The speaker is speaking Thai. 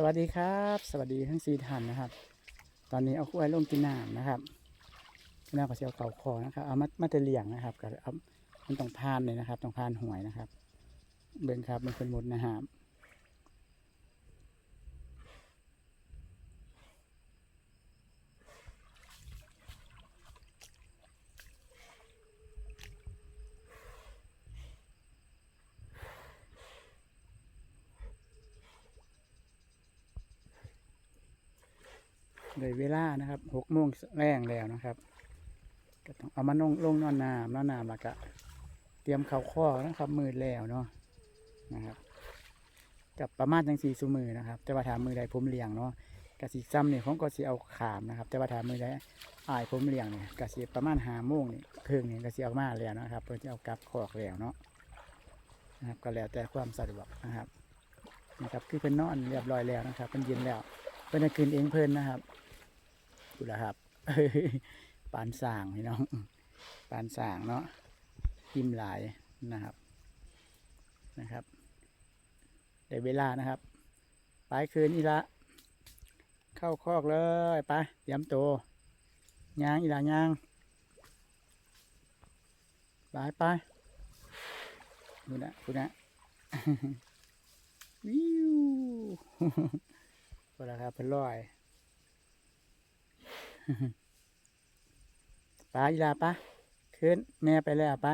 สวัสดีครับ สวัสดีทั้งสี่ท่านนะครับ ตอนนี้เอาคุ้ยลงกินน้ำนะครับกินน้ำกับเสียวเก่าคอนะครับเอามามาเตะเลี่ยงนะครับกับเอามันต้องพานเลยนะครับต้องพานหวยนะครับ เบิ่งครับมันเป็นหมดนะครับ เลยเวลานะครับหกโมงแรงแล้วนะครับก็ต้องเอามาลงลงนอนน้ำนอนน้ำแล้วก็เตรียมเข่าข้อนะครับมืดแล้วเนาะนะครับกับประมาณจังสี่สุมือนะครับ แต่ว่าถามมือใดผมเลี้ยงเนาะกะสีซ้ำเนี่ยผมก็สีเอาขามนะครับ แต่ว่าถามมือใดอายผมเลี้ยงเนี่ยกะสีประมาณหาโมงนี่ครึ่งเนี่ยกะสีเอามาแล้วนะครับเพื่อจะเอากลับคอกแล้วเนาะนะครับ ก็แล้วแต่ความสะดวกนะครับนะครับคือเป็นนอนเรียบร้อยแล้วนะครับเป็นเย็นแล้วเป็นคืนเองเพลินนะครับ ดูแลครับปานสางพี่น้องปานสางเนาะยิ้มหลายนะครับนะครับได้เวลานะครับไปคืนอีละ เข้าคอกเลยไปเตรียมตัวยางอีละยางไปไปดูนะดูนะวิวพอแล้วครับเป็นร้อย ไปอีละไปคืนแม่ไปแล้วไป